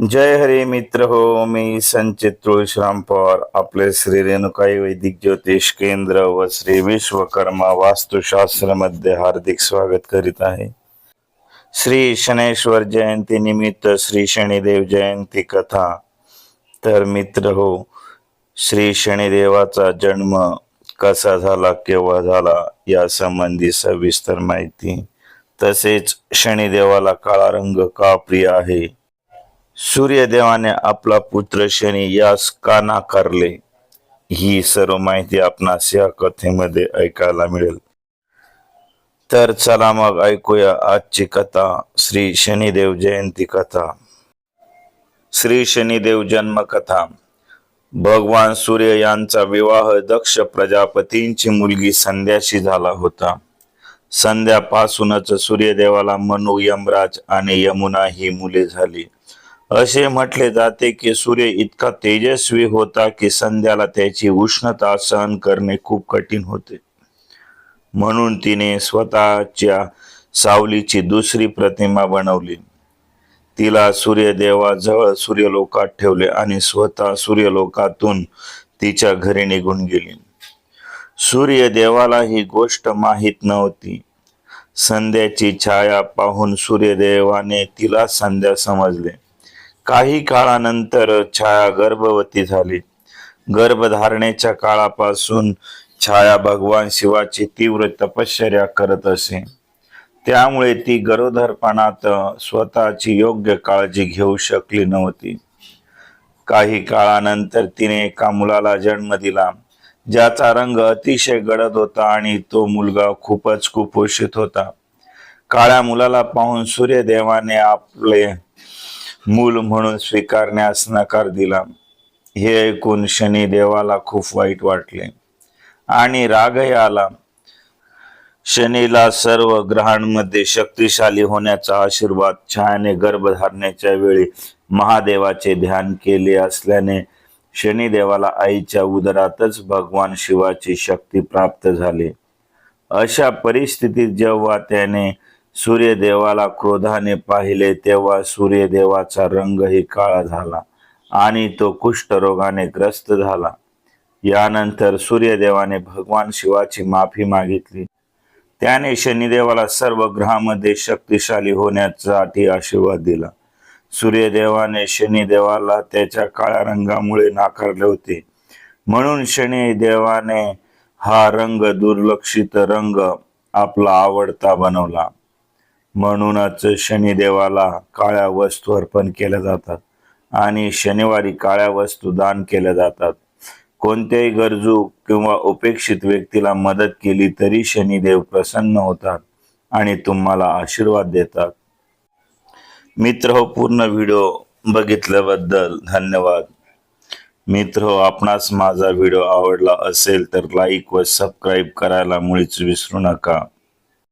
जय हरे मित्र हो मी संचित तुळशीराम पवार आपले श्री रेणुकाई वैदिक ज्योतिष केंद्र व श्री विश्वकर्मा वास्तुशास्त्रमध्ये हार्दिक स्वागत करीत आहे. श्री शनेश्वर जयंती निमित्त श्री शनिदेव जयंती कथा. तर मित्र हो श्री शनिदेवाचा जन्म कसा झाला केव्हा झाला या संबंधी सविस्तर माहिती. तसेच शनिदेवाला काळा रंग का प्रिय आहे सूर्यदेवाने आपला पुत्र शनी यास का नाकारले? ही सर्व माहिती आपणास या कथेमध्ये ऐकायला मिळेल. तर चला मग ऐकूया आजची कथा श्री शनिदेव जयंती कथा. श्री शनिदेव जन्म कथा भगवान सूर्य यांचा विवाह दक्ष प्रजापतींची मुलगी संध्याशी झाला होता. संध्यापासूनच सूर्यदेवाला मनु यमराज आणि यमुना ही मुले झाली. असे म्हटले जाते की सूर्य इतका तेजस्वी होता की संध्याला त्याची उष्णता सहन करणे खूप कठीण होते. म्हणून तिने स्वतःच्या सावलीची दुसरी प्रतिमा बनवली. तिला सूर्यदेवाजवळ सूर्यलोकात ठेवले आणि स्वतः सूर्यलोकातून तिच्या घरी निघून गेली. सूर्यदेवाला ही गोष्ट माहीत नव्हती. संध्याची छाया पाहून सूर्यदेवाने तिला संध्या समजले. काही काळानंतर छाया गर्भवती झाली. गर्भधारणेच्या काळापासून छाया भगवान शिवाची तीव्र तपश्चर्या करत असे. त्यामुळे ती गरोदरपणात स्वतःची योग्य काळजी घेऊ शकली नव्हती. काही काळानंतर तिने एका मुलाला जन्म दिला ज्याचा रंग अतिशय गडद होता आणि तो मुलगा खूपच कुपोषित होता. काळ्या मुलाला पाहून सूर्यदेवाने आपले मूल म्हणून स्वीकारण्यास नकार दिला. हे ऐकून शनी देवाला खूप वाईट वाटले. आणि रागही आला. शनीला सर्व ग्रहांमध्ये शक्तिशाली होण्याचा आशीर्वाद छायाने गर्भधारणेच्या वेळी महादेवाचे ध्यान केले असल्याने शनिदेवाला आईच्या उदरातच भगवान शिवाची शक्ती प्राप्त झाली. अशा परिस्थितीत जेव्हा त्याने सूर्यदेवाला क्रोधाने पाहिले तेव्हा सूर्यदेवाचा रंगही काळा झाला आणि तो कुष्ठरोगाने ग्रस्त झाला. यानंतर सूर्यदेवाने भगवान शिवाची माफी मागितली. त्याने शनिदेवाला सर्व ग्रहामध्ये शक्तिशाली होण्यासाठी आशीर्वाद दिला. सूर्यदेवाने शनिदेवाला त्याच्या काळ्या रंगामुळे नाकारले होते. म्हणून शनिदेवाने हा रंग दुर्लक्षित रंग आपला आवडता बनवला. म्हणूनच शनिदेवाला काळ्या वस्तू अर्पण केल्या जातात आणि शनिवारी काळ्या वस्तू दान केल्या जातात. कोणत्याही गरजू किंवा उपेक्षित व्यक्तीला मदत केली तरी शनिदेव प्रसन्न होतात आणि तुम्हाला आशीर्वाद देतात. मित्र हो पूर्ण व्हिडिओ बघितल्याबद्दल धन्यवाद. मित्र हो आपणास माझा व्हिडिओ आवडला असेल तर लाईक व सबस्क्राईब करायला मुळीच विसरू नका.